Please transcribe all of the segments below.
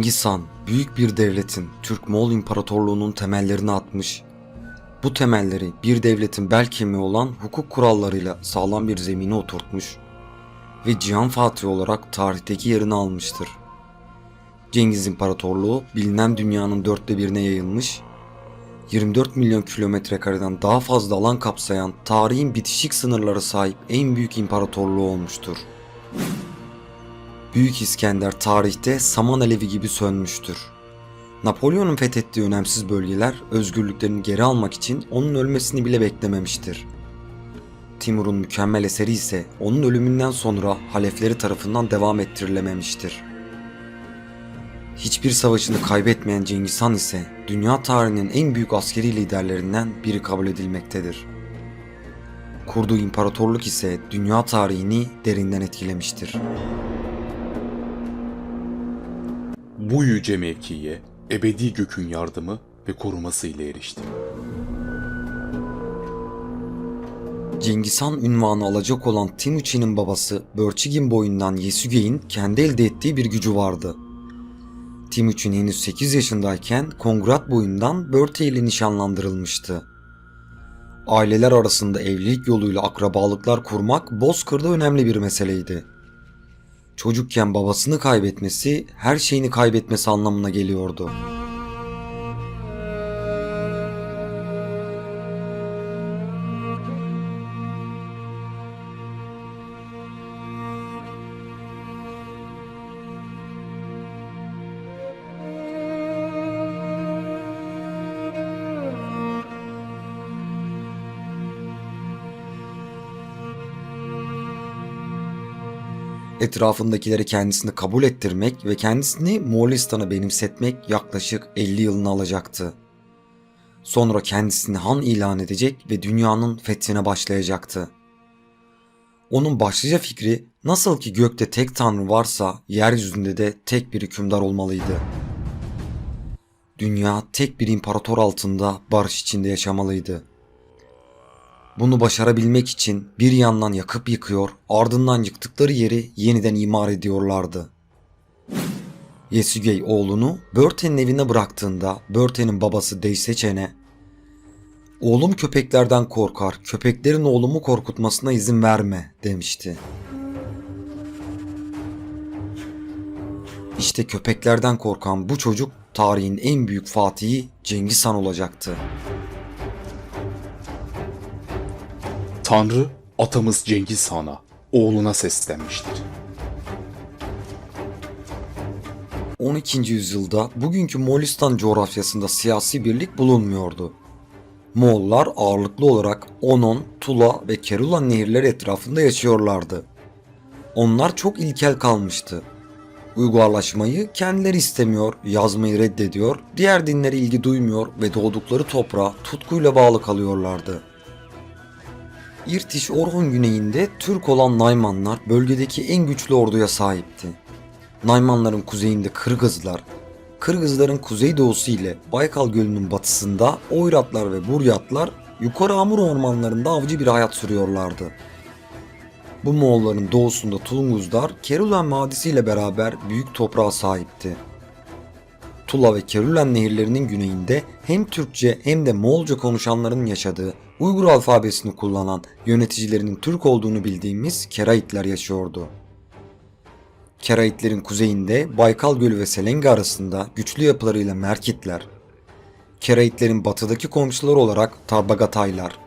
Cengiz Han büyük bir devletin Türk-Moğol İmparatorluğu'nun temellerini atmış. Bu temelleri bir devletin bel kemiği olan hukuk kurallarıyla sağlam bir zemine oturtmuş ve Cihan Fatih olarak tarihteki yerini almıştır. Cengiz İmparatorluğu bilinen dünyanın dörtte birine yayılmış, 24 milyon kilometre kareden daha fazla alan kapsayan tarihin bitişik sınırlara sahip en büyük imparatorluğu olmuştur. Büyük İskender tarihte saman alevi gibi sönmüştür. Napolyon'un fethettiği önemsiz bölgeler özgürlüklerini geri almak için onun ölmesini bile beklememiştir. Timur'un mükemmel eseri ise onun ölümünden sonra halefleri tarafından devam ettirilememiştir. Hiçbir savaşını kaybetmeyen Cengiz Han ise dünya tarihinin en büyük askeri liderlerinden biri kabul edilmektedir. Kurduğu imparatorluk ise dünya tarihini derinden etkilemiştir. Bu yüce mevkiye ebedi gökün yardımı ve koruması ile eriştim. Cengiz Han ünvanı alacak olan Timuçin'in babası Börçigin boyundan Yesügey'in kendi elde ettiği bir gücü vardı. Timuçin henüz 8 yaşındayken Kongrat boyundan Börte ile nişanlandırılmıştı. Aileler arasında evlilik yoluyla akrabalıklar kurmak Bozkır'da önemli bir meseleydi. Çocukken babasını kaybetmesi her şeyini kaybetmesi anlamına geliyordu. Etrafındakileri kendisini kabul ettirmek ve kendisini Moğolistan'a benimsetmek yaklaşık 50 yılını alacaktı. Sonra kendisini han ilan edecek ve dünyanın fethine başlayacaktı. Onun başlıca fikri nasıl ki gökte tek tanrı varsa yeryüzünde de tek bir hükümdar olmalıydı. Dünya tek bir imparator altında barış içinde yaşamalıydı. Bunu başarabilmek için bir yandan yakıp yıkıyor, ardından yıktıkları yeri yeniden imar ediyorlardı. Yesügey oğlunu Börte'nin evine bıraktığında Börte'nin babası Deyseçen'e Oğlum köpeklerden korkar, köpeklerin oğlumu korkutmasına izin verme demişti. İşte köpeklerden korkan bu çocuk tarihin en büyük fatihi Cengiz Han olacaktı. Tanrı atamız Cengiz Han'a, oğluna seslenmiştir. 12. yüzyılda bugünkü Moğolistan coğrafyasında siyasi birlik bulunmuyordu. Moğollar ağırlıklı olarak Onon, Tula ve Kerulan nehirleri etrafında yaşıyorlardı. Onlar çok ilkel kalmıştı. Uygarlaşmayı kendileri istemiyor, yazmayı reddediyor, diğer dinlere ilgi duymuyor ve doğdukları toprağa tutkuyla bağlı kalıyorlardı. İrtiş Orhun güneyinde Türk olan Naymanlar bölgedeki en güçlü orduya sahipti. Naymanların kuzeyinde Kırgızlar, Kırgızların kuzeydoğusu ile Baykal Gölü'nün batısında Oyratlar ve Buryatlar yukarı Amur ormanlarında avcı bir hayat sürüyorlardı. Bu Moğolların doğusunda Tunguzlar Kerulen Vadisi ile beraber büyük toprağa sahipti. Tula ve Kerulen nehirlerinin güneyinde hem Türkçe hem de Moğolca konuşanların yaşadığı Uygur alfabesini kullanan yöneticilerinin Türk olduğunu bildiğimiz Keraitler yaşıyordu. Keraitlerin kuzeyinde Baykal Gölü ve Selenge arasında güçlü yapılarıyla Merkitler, Keraitlerin batıdaki komşuları olarak Tarbagataylar,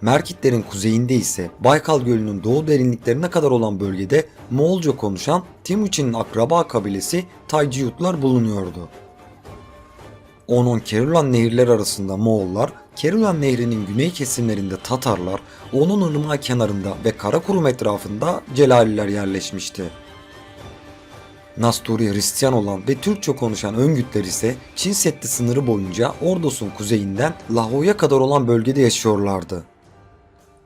Merkitlerin kuzeyinde ise Baykal Gölü'nün doğu derinliklerine kadar olan bölgede Moğolca konuşan Timuçin'in akraba kabilesi Tayciyutlar bulunuyordu. Onun Kerulan nehirleri arasında Moğollar, Kerulan nehrinin güney kesimlerinde Tatarlar, onun ırmağı kenarında ve Karakurum etrafında Celaliler yerleşmişti. Nasturi Hristiyan olan ve Türkçe konuşan Öngütler ise Çin Seddi sınırı boyunca Ordos'un kuzeyinden Laho'ya kadar olan bölgede yaşıyorlardı.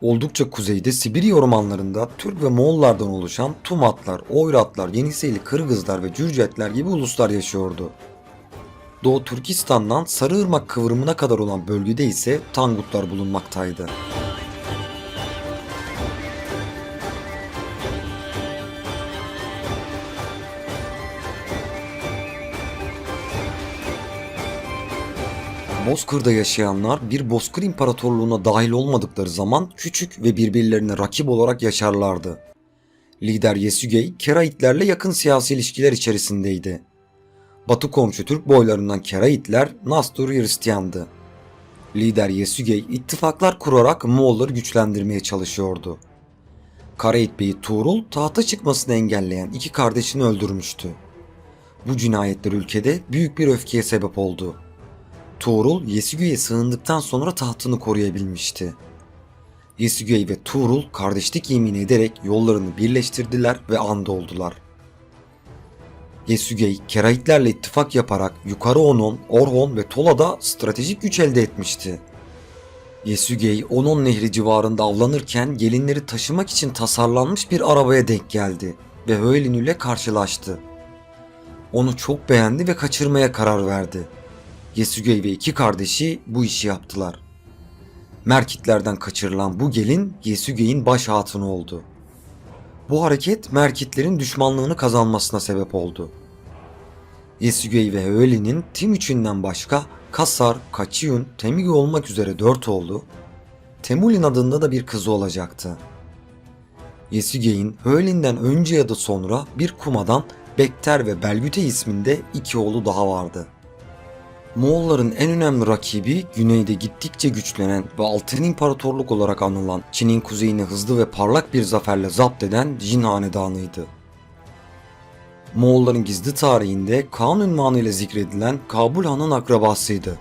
Oldukça kuzeyde Sibirya ormanlarında Türk ve Moğollardan oluşan Tumatlar, Oyratlar, Yeniseyli Kırgızlar ve Cürcetler gibi uluslar yaşıyordu. Doğu Türkistan'dan Sarı Sarıırmak kıvrımına kadar olan bölgede ise Tangutlar bulunmaktaydı. Bozkır'da yaşayanlar bir Bozkır İmparatorluğu'na dahil olmadıkları zaman küçük ve birbirlerine rakip olarak yaşarlardı. Lider Yesügey, Keraitlerle yakın siyasi ilişkiler içerisindeydi. Batı komşu Türk boylarından Keraitler Nastur Hristiyandı. Lider Yesügey ittifaklar kurarak Moğolları güçlendirmeye çalışıyordu. Karayit Bey'i Tuğrul tahta çıkmasını engelleyen iki kardeşini öldürmüştü. Bu cinayetler ülkede büyük bir öfkeye sebep oldu. Tuğrul Yesügey'e sığındıktan sonra tahtını koruyabilmişti. Yesügey ve Tuğrul kardeşlik yemin ederek yollarını birleştirdiler ve and oldular. Yesügey, Keraitlerle ittifak yaparak Yukarı Onon, Orhon ve Tola'da stratejik güç elde etmişti. Yesügey, Onon Nehri civarında avlanırken gelinleri taşımak için tasarlanmış bir arabaya denk geldi ve Höelinü ile karşılaştı. Onu çok beğendi ve kaçırmaya karar verdi. Yesügey ve iki kardeşi bu işi yaptılar. Merkitlerden kaçırılan bu gelin Yesügey'in baş hatunu oldu. Bu hareket Merkitlerin düşmanlığını kazanmasına sebep oldu. Yesügey ve Höelin'in Timuçin'den başka Kasar, Kaçiyun, Temigi olmak üzere dört oğlu, Temulin adında da bir kızı olacaktı. Yesügey'in Höelin'den önce ya da sonra bir kumadan Bekter ve Belgüte isminde iki oğlu daha vardı. Moğolların en önemli rakibi güneyde gittikçe güçlenen ve Altın İmparatorluk olarak anılan Çin'in kuzeyini hızlı ve parlak bir zaferle zapt eden Jin Hanedanı'ydı. Moğolların gizli tarihinde Kaan ünvanıyla zikredilen Kabul Han'ın akrabasıydı.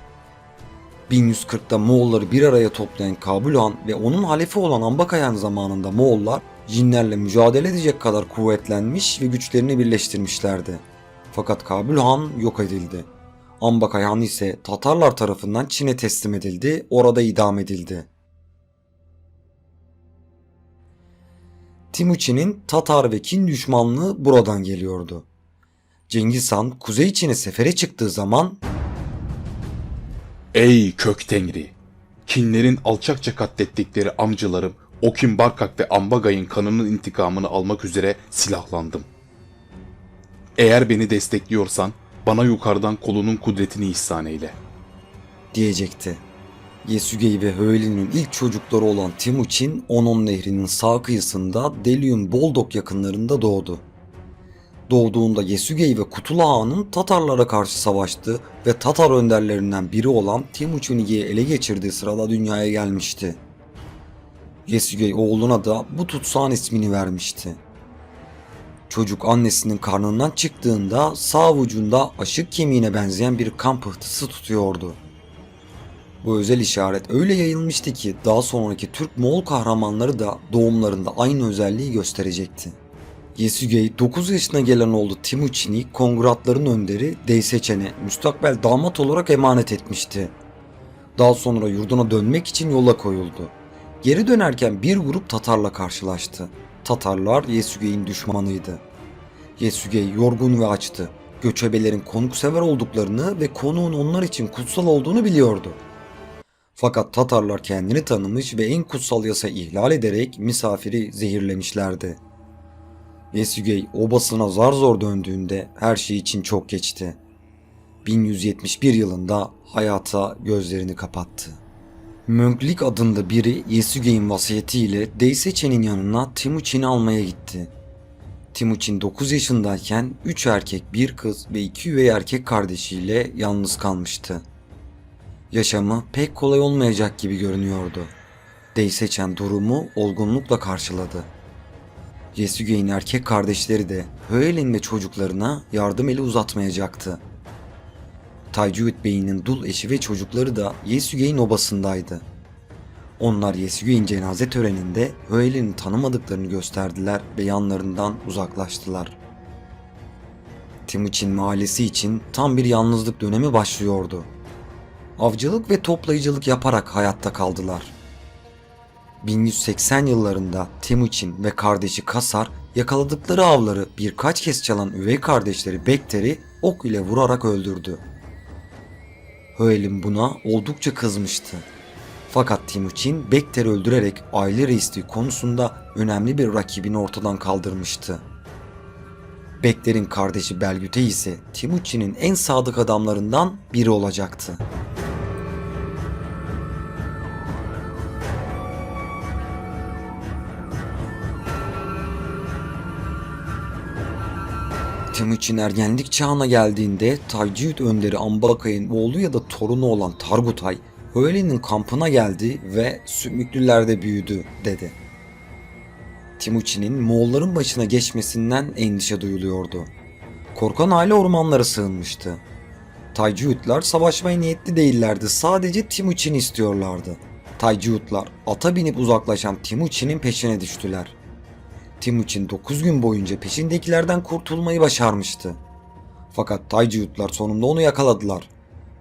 1140'da Moğolları bir araya toplayan Kabul Han ve onun halefi olan Ambakayan zamanında Moğollar Jinlerle mücadele edecek kadar kuvvetlenmiş ve güçlerini birleştirmişlerdi. Fakat Kabul Han yok edildi. Ambakayan ise Tatarlar tarafından Çin'e teslim edildi, orada idam edildi. Timuçin'in Tatar ve Kin düşmanlığı buradan geliyordu. Cengiz Han Kuzey Çin'e sefere çıktığı zaman Ey kök tengri! Kinlerin alçakça katlettikleri amcalarım Okin Barkak ve Ambagay'ın kanının intikamını almak üzere silahlandım. Eğer beni destekliyorsan bana yukarıdan kolunun kudretini ihsan eyle. diyecekti. Yesügey ve Höelin'in ilk çocukları olan Timuçin, Onon Nehri'nin sağ kıyısında Delium Boldok yakınlarında doğdu. Doğduğunda Yesügey ve Kutula Han'ın Tatarlara karşı savaştı ve Tatar önderlerinden biri olan Timuçini'yi ele geçirdiği sırada dünyaya gelmişti. Yesügey oğluna da bu tutsağın ismini vermişti. Çocuk annesinin karnından çıktığında sağ avucunda aşık kemiğine benzeyen bir kan pıhtısı tutuyordu. Bu özel işaret öyle yayılmıştı ki daha sonraki Türk Moğol kahramanları da doğumlarında aynı özelliği gösterecekti. Yesügey 9 yaşına gelen oğlu Timuçin'i Kongratların önderi Deyseçen'e müstakbel damat olarak emanet etmişti. Daha sonra yurduna dönmek için yola koyuldu. Geri dönerken bir grup Tatarla karşılaştı. Tatarlar Yesügey'in düşmanıydı. Yesügey yorgun ve açtı. Göçebelerin konuksever olduklarını ve konuğun onlar için kutsal olduğunu biliyordu. Fakat Tatarlar kendini tanımış ve en kutsal yasa ihlal ederek misafiri zehirlemişlerdi. Yesügey obasına zar zor döndüğünde her şey için çok geçti. 1171 yılında hayata gözlerini kapattı. Mönklik adında biri Yesügey'in vasiyetiyle Deyseçen'in yanına Timuçin'i almaya gitti. Timuçin 9 yaşındayken 3 erkek, bir kız ve 2 üvey erkek kardeşiyle yalnız kalmıştı. Yaşamı pek kolay olmayacak gibi görünüyordu. Deyseçen durumu olgunlukla karşıladı. Yesügey'in erkek kardeşleri de Höelin ve çocuklarına yardım eli uzatmayacaktı. Taycuit Bey'in dul eşi ve çocukları da Yesügey'in obasındaydı. Onlar Yesügey'in cenaze töreninde Höelin'i tanımadıklarını gösterdiler ve yanlarından uzaklaştılar. Timuçin mahallesi için tam bir yalnızlık dönemi başlıyordu. Avcılık ve toplayıcılık yaparak hayatta kaldılar. 1180 yıllarında Timuçin ve kardeşi Kasar yakaladıkları avları birkaç kez çalan üvey kardeşleri Bekter'i ok ile vurarak öldürdü. Höelin buna oldukça kızmıştı. Fakat Timuçin Bekter'i öldürerek aile reisliği konusunda önemli bir rakibini ortadan kaldırmıştı. Bekter'in kardeşi Belgüte ise Timuçin'in en sadık adamlarından biri olacaktı. Timuçin ergenlik çağına geldiğinde Taycıyut önderi Ambakay'ın oğlu ya da torunu olan Targutay, Höeli'nin kampına geldi ve Sümüklülerde büyüdü dedi. Timuçin'in Moğolların başına geçmesinden endişe duyuluyordu. Korkan aile ormanlara sığınmıştı. Taycıyutlar savaşmaya niyetli değillerdi. Sadece Timuçin istiyorlardı. Taycıyutlar ata binip uzaklaşan Timuçin'in peşine düştüler. Timuçin 9 gün boyunca peşindekilerden kurtulmayı başarmıştı. Fakat Taycıyutlar sonunda onu yakaladılar.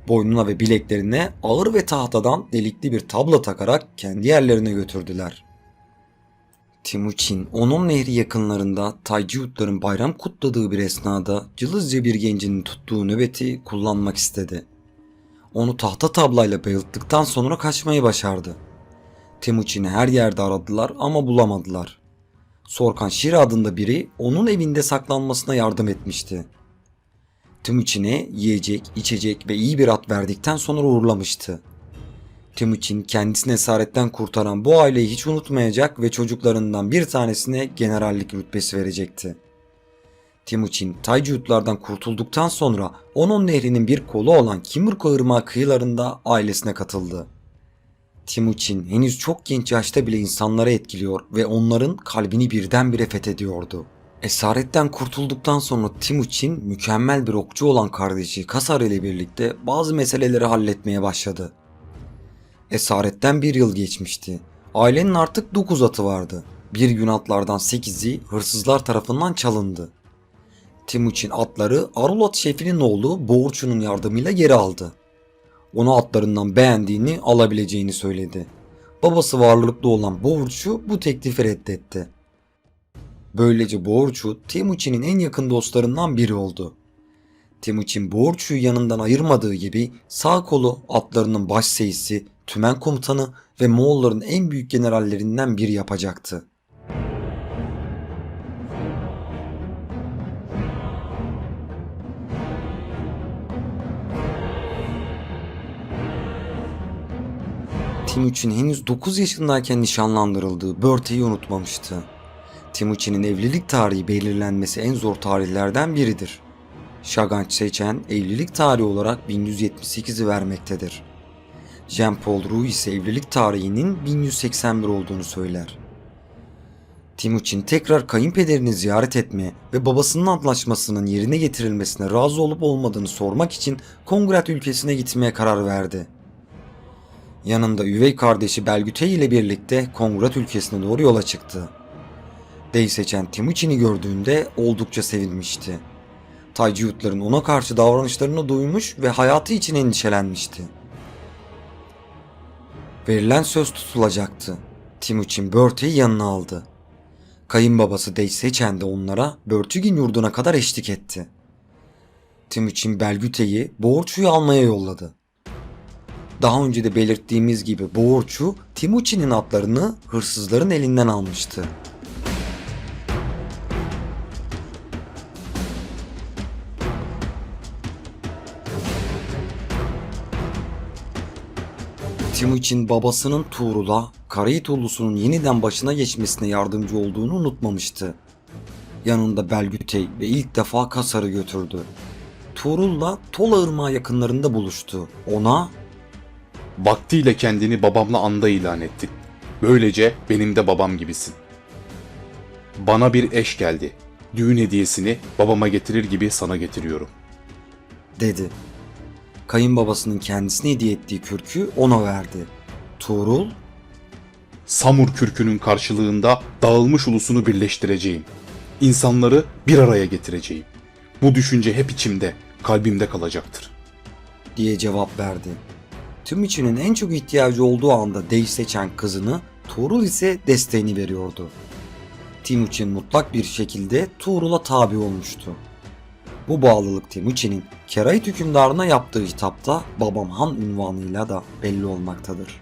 Boynuna ve bileklerine ağır ve tahtadan delikli bir tabla takarak kendi yerlerine götürdüler. Timuçin, onun nehri yakınlarında Taycıyutların bayram kutladığı bir esnada cılızca bir gencinin tuttuğu nöbeti kullanmak istedi. Onu tahta tablayla bayılttıktan sonra kaçmayı başardı. Timuçin'i her yerde aradılar ama bulamadılar. Sorkan Şir adında biri onun evinde saklanmasına yardım etmişti. Timuçin'e yiyecek, içecek ve iyi bir at verdikten sonra uğurlamıştı. Timuçin kendisini esaretten kurtaran bu aileyi hiç unutmayacak ve çocuklarından bir tanesine generallik rütbesi verecekti. Timuçin Taycıyutlardan kurtulduktan sonra onun nehrinin bir kolu olan Kimurko Irmağı kıyılarında ailesine katıldı. Timuçin henüz çok genç yaşta bile insanları etkiliyor ve onların kalbini birdenbire fethediyordu. Esaretten kurtulduktan sonra Timuçin mükemmel bir okçu olan kardeşi Kasar ile birlikte bazı meseleleri halletmeye başladı. Esaretten bir yıl geçmişti. Ailenin artık 9 atı vardı. Bir gün atlardan 8'i hırsızlar tarafından çalındı. Timuçin atları Arulat şefinin oğlu Boğurçu'nun yardımıyla geri aldı. Onu atlarından beğendiğini alabileceğini söyledi. Babası varlıklı olan Boğurçu bu teklifi reddetti. Böylece Boğurçu Timuçin'in en yakın dostlarından biri oldu. Timuçin Boğurçu'yu yanından ayırmadığı gibi sağ kolu atlarının baş seyisi, tümen komutanı ve Moğolların en büyük generallerinden biri yapacaktı. Timuçin henüz 9 yaşındayken nişanlandırıldığı Börte'yi unutmamıştı. Timuçin'in evlilik tarihi belirlenmesi en zor tarihlerden biridir. Şaganç seçen evlilik tarihi olarak 1178'i vermektedir. Jean-Paul Roux ise evlilik tarihinin 1181 olduğunu söyler. Timuçin tekrar kayınpederini ziyaret etmeye ve babasının antlaşmasının yerine getirilmesine razı olup olmadığını sormak için Kongrat ülkesine gitmeye karar verdi. Yanında üvey kardeşi Belgütey ile birlikte Kongrat ülkesine doğru yola çıktı. Dey seçen Timuçin'i gördüğünde oldukça sevinmişti. Taycıyutların ona karşı davranışlarını duymuş ve hayatı için endişelenmişti. Verilen söz tutulacaktı. Timuçin Börte'yi yanına aldı. Kayınbabası Dey seçen de onlara Börtügin yurduna kadar eşlik etti. Timuçin Belgüte'yi Boğurçu'yu almaya yolladı. Daha önce de belirttiğimiz gibi Boğurçu Timuçin'in atlarını hırsızların elinden almıştı. Timuçin babasının Tuğrul'a Karayit ulusunun yeniden başına geçmesine yardımcı olduğunu unutmamıştı. Yanında Belgütey ve ilk defa Kasar'ı götürdü. Tuğrul'la Tola Irmağı yakınlarında buluştu. Ona Vaktiyle kendini babamla anda ilan ettin. Böylece benim de babam gibisin. Bana bir eş geldi. Düğün hediyesini babama getirir gibi sana getiriyorum. dedi. Kayınbabasının kendisine hediye ettiği kürkü ona verdi. Tuğrul Samur kürkünün karşılığında dağılmış ulusunu birleştireceğim. İnsanları bir araya getireceğim. Bu düşünce hep içimde, kalbimde kalacaktır. diye cevap verdi. Timuçin'in en çok ihtiyacı olduğu anda Dey seçen kızını, Tuğrul ise desteğini veriyordu. Timuçin mutlak bir şekilde Tuğrul'a tabi olmuştu. Bu bağlılık Timuçin'in Kerayit hükümdarına yaptığı hitapta Babam Han unvanıyla da belli olmaktadır.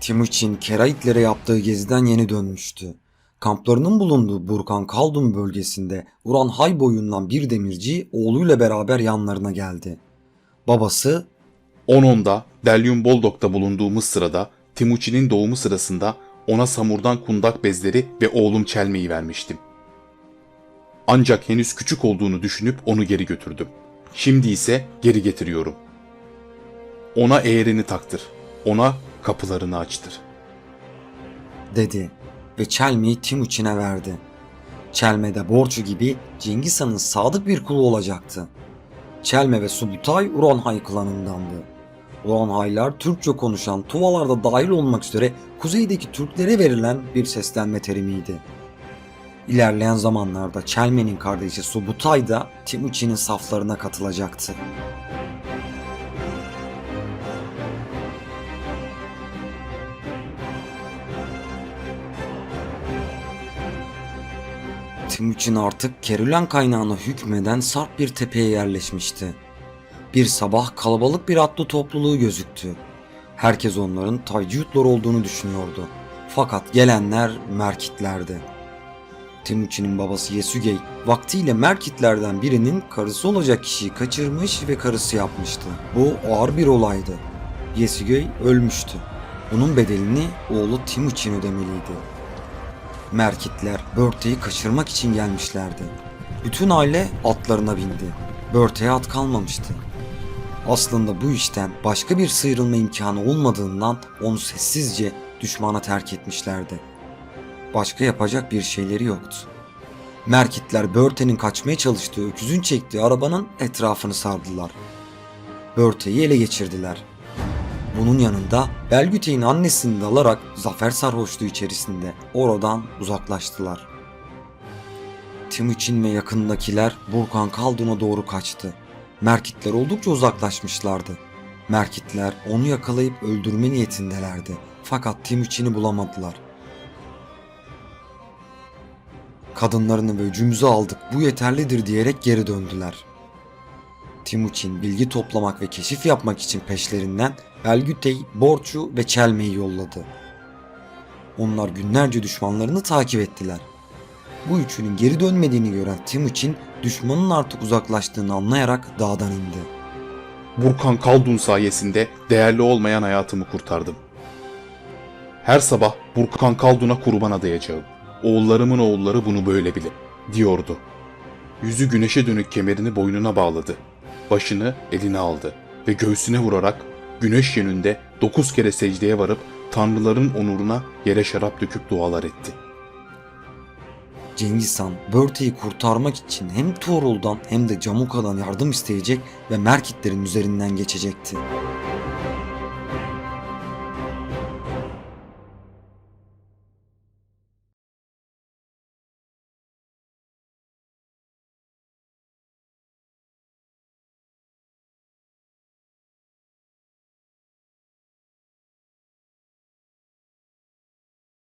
Timuçin Kerayitlere yaptığı geziden yeni dönmüştü. Kamplarının bulunduğu Burkan Kaldun bölgesinde Uran Hay boyundan bir demirci oğluyla beraber yanlarına geldi. Babası 10-10'da Delyum Boldok'ta bulunduğumuz sırada Timuçin'in doğumu sırasında ona samurdan kundak bezleri ve oğlum çelmeyi vermiştim. Ancak henüz küçük olduğunu düşünüp onu geri götürdüm. Şimdi ise geri getiriyorum. Ona eğerini taktır. Ona kapılarını açtır. dedi ve çelmeyi Timuçin'e verdi. Çelme de borcu gibi Cengiz Han'ın sadık bir kulu olacaktı. Çelme ve Subutay Uranhay klanındandı. Uranhaylar Türkçe konuşan Tuvalarda dahil olmak üzere kuzeydeki Türklere verilen bir seslenme terimiydi. İlerleyen zamanlarda Çelme'nin kardeşi Subutay da Timuçin'in saflarına katılacaktı. Timuçin artık Kerülen kaynağına hükmeden sarp bir tepeye yerleşmişti. Bir sabah kalabalık bir atlı topluluğu gözüktü. Herkes onların taycıyutlar olduğunu düşünüyordu. Fakat gelenler Merkitlerdi. Timuçin'in babası Yesügey vaktiyle Merkitlerden birinin karısı olacak kişiyi kaçırmış ve karısı yapmıştı. Bu ağır bir olaydı. Yesügey ölmüştü. Bunun bedelini oğlu Timuçin ödemeliydi. Merkitler Börte'yi kaçırmak için gelmişlerdi. Bütün aile atlarına bindi. Börte'ye at kalmamıştı. Aslında bu işten başka bir sıyrılma imkanı olmadığından onu sessizce düşmana terk etmişlerdi. Başka yapacak bir şeyleri yoktu. Merkitler Börte'nin kaçmaya çalıştığı öküzün çektiği arabanın etrafını sardılar. Börte'yi ele geçirdiler. Bunun yanında Belgüte'nin annesini de alarak zafer sarhoşluğu içerisinde oradan uzaklaştılar. Timuçin ve yakındakiler Burkan Kaldun'a doğru kaçtı. Merkitler oldukça uzaklaşmışlardı. Merkitler onu yakalayıp öldürme niyetindelerdi. Fakat Timuçin'i bulamadılar. Kadınlarını ve öcümüzü aldık bu yeterlidir diyerek geri döndüler. Timuçin bilgi toplamak ve keşif yapmak için peşlerinden Belgütey, Borçu ve Çelme'yi yolladı. Onlar günlerce düşmanlarını takip ettiler. Bu üçünün geri dönmediğini gören Timuçin düşmanın artık uzaklaştığını anlayarak dağdan indi. Burkan Kaldun sayesinde değerli olmayan hayatımı kurtardım. Her sabah Burkan Kaldun'a kurban adayacağım. Oğullarımın oğulları bunu böyle bilir, diyordu. Yüzü güneşe dönük kemerini boynuna bağladı. Başını eline aldı ve göğsüne vurarak güneş yönünde dokuz kere secdeye varıp tanrıların onuruna yere şarap döküp dualar etti. Cengiz Han, Börte'yi kurtarmak için hem Tuğrul'dan hem de Camuka'dan yardım isteyecek ve Merkitlerin üzerinden geçecekti.